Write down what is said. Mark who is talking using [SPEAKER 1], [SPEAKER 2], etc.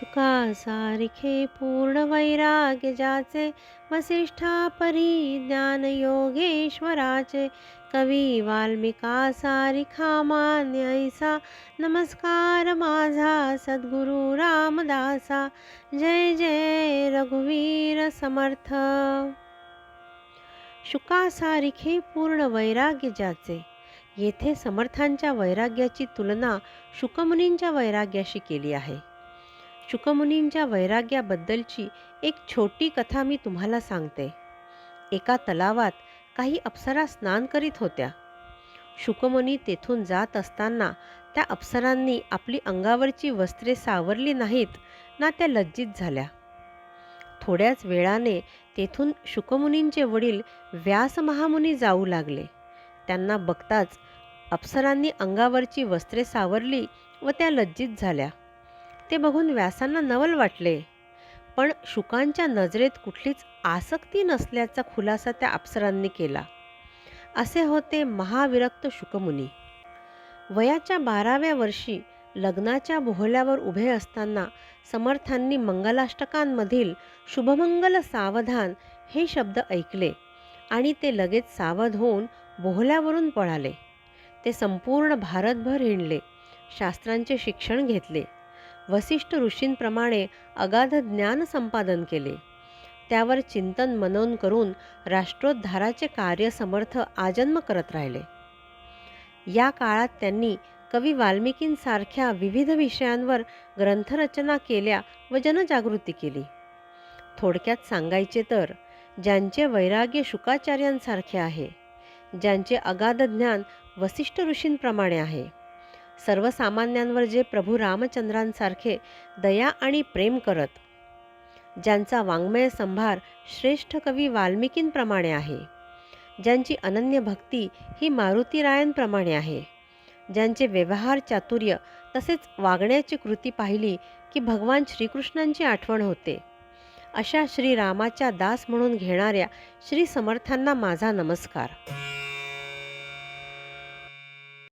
[SPEAKER 1] शुकासारखे पूर्ण वैराग्य ज्याचे वसिष्ठा परी ज्ञान योगेश्वराचे कवी वाल्मिका सारिखा मान्य ऐसा नमस्कार माझा सद्गुरु रामदासा जय जय रघुवीर समर्थ। शुकासारिखे पूर्ण वैराग्य ज्याचे येथे समर्थांच्या वैराग्याची तुलना शुकमुनींच्या वैराग्याशी केली आहे. शुकमुनींच्या वैराग्याबद्दलची एक छोटी कथा मी तुम्हाला सांगते. एका तलावात काही अप्सरा स्नान करीत होत्या. शुकमुनी तेथून जात असताना त्या अप्सरांनी आपली अंगावरची वस्त्रे सावरली नाहीत ना त्या लज्जित झाल्या. थोड्याच वेळाने तेथून शुकमुनींचे वडील व्यास महामुनी जाऊ लागले. त्यांना बघताच अप्सरांनी अंगावरची वस्त्रे सावरली व त्या लज्जित झाल्या. ते बघून व्यासांना नवल वाटले. पण शुकांच्या नजरेत कुठलीच आसक्ती नसल्याचा खुलासा त्या अप्सरांनी केला. असे होते महाविरक्त शुकमुनी. वयाच्या बाराव्या वर्षी लग्नाच्या बोहल्यावर उभे असताना समर्थांनी मंगलाष्टकांमधील शुभमंगल सावधान हे शब्द ऐकले आणि ते लगेच सावध होऊन बोहल्यावरून पळाले. ते संपूर्ण भारतभर हिंडले. शास्त्रांचे शिक्षण घेतले. वसिष्ठ ऋषींप्रमाणे अगाध ज्ञान संपादन केले. त्यावर चिंतन मनन करून राष्ट्रोद्धाराचे कार्य समर्थ आजन्म करत राहिले. या काळात त्यांनी कवी वाल्मिकींसारख्या विविध विषयांवर ग्रंथरचना केल्या व जनजागृती केली. थोडक्यात सांगायचे तर ज्यांचे वैराग्य शुकाचार्यांसारखे आहे ज्यांचे अगाध ज्ञान वसिष्ठ ऋषींप्रमाणे आहे सर्वसामान्यांवर जे प्रभू रामचंद्रांसारखे दया आणि प्रेम करत ज्यांचा वाङ्मय संभार श्रेष्ठ कवी वाल्मिकींप्रमाणे आहे ज्यांची अनन्य भक्ती ही मारुतीरायांप्रमाणे आहे ज्यांचे व्यवहार चातुर्य तसेच वागण्याची कृती पाहिली की भगवान श्रीकृष्णांची आठवण होते अशा श्रीरामाच्या दास म्हणून घेणाऱ्या श्री समर्थांना माझा नमस्कार.